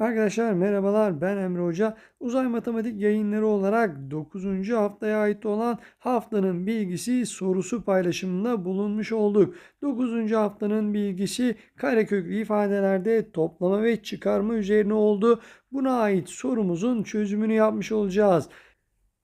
Arkadaşlar merhabalar ben Emre Hoca. Uzay Matematik yayınları olarak 9. haftaya ait olan haftanın bilgisi sorusu paylaşımında bulunmuş olduk. 9. haftanın bilgisi kareköklü ifadelerde toplama ve çıkarma üzerine oldu. Buna ait sorumuzun çözümünü yapmış olacağız.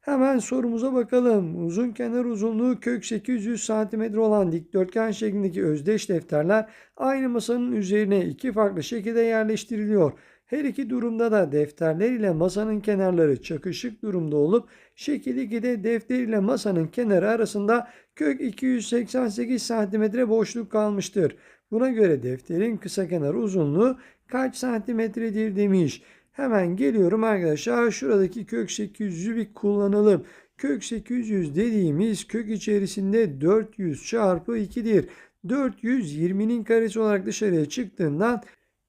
Hemen sorumuza bakalım. Uzun kenar uzunluğu kök 800 cm olan dikdörtgen şeklindeki özdeş defterler aynı masanın üzerine iki farklı şekilde yerleştiriliyor. Her iki durumda da defterler ile masanın kenarları çakışık durumda olup şekil 2'de defter ile masanın kenarı arasında kök 288 cm boşluk kalmıştır. Buna göre defterin kısa kenar uzunluğu kaç santimetredir demiş. Hemen geliyorum arkadaşlar. Şuradaki kök 800'ü bir kullanalım. Kök 800 dediğimiz kök içerisinde 400 çarpı 2'dir. 420'nin karesi olarak dışarıya çıktığından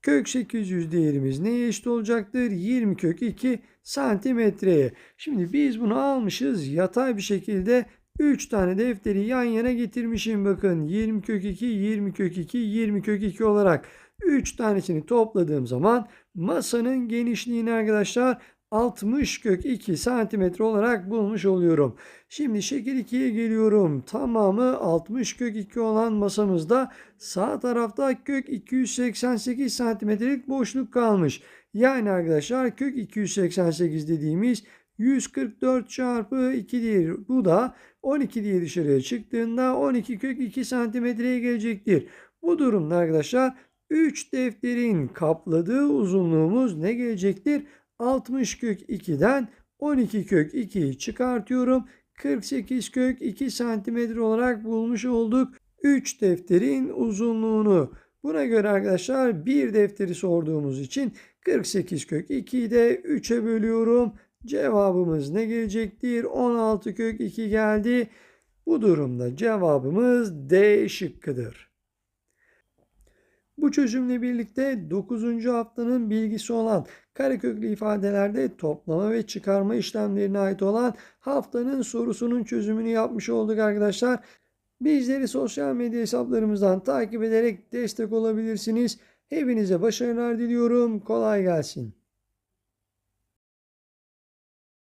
kök 800 değerimiz neye eşit olacaktır? 20 kök 2 santimetreye. Şimdi biz bunu almışız yatay bir şekilde 3 tane defteri yan yana getirmişim bakın 20 kök 2 20 kök 2 20 kök 2 olarak 3 tanesini topladığım zaman masanın genişliğini arkadaşlar 60 kök 2 santimetre olarak bulmuş oluyorum. Şimdi şekil 2'ye geliyorum. Tamamı 60 kök 2 olan masamızda sağ tarafta kök 288 santimetrelik boşluk kalmış. Yani arkadaşlar kök 288 dediğimiz 144 çarpı 2'dir. Bu da 12 diye dışarıya çıktığında 12 kök 2 santimetreye gelecektir. Bu durumda arkadaşlar 3 defterin kapladığı uzunluğumuz ne gelecektir? 60 kök 2'den 12 kök 2'yi çıkartıyorum. 48 kök 2 santimetre olarak bulmuş olduk. 3 defterin uzunluğunu. Buna göre arkadaşlar bir defteri sorduğumuz için 48 kök 2'yi de 3'e bölüyorum. Cevabımız ne gelecektir? 16 kök 2 geldi. Bu durumda cevabımız D şıkkıdır. Bu çözümle birlikte 9. haftanın bilgisi olan kareköklü ifadelerde toplama ve çıkarma işlemlerine ait olan haftanın sorusunun çözümünü yapmış olduk arkadaşlar. Bizleri sosyal medya hesaplarımızdan takip ederek destek olabilirsiniz. Hepinize başarılar diliyorum. Kolay gelsin.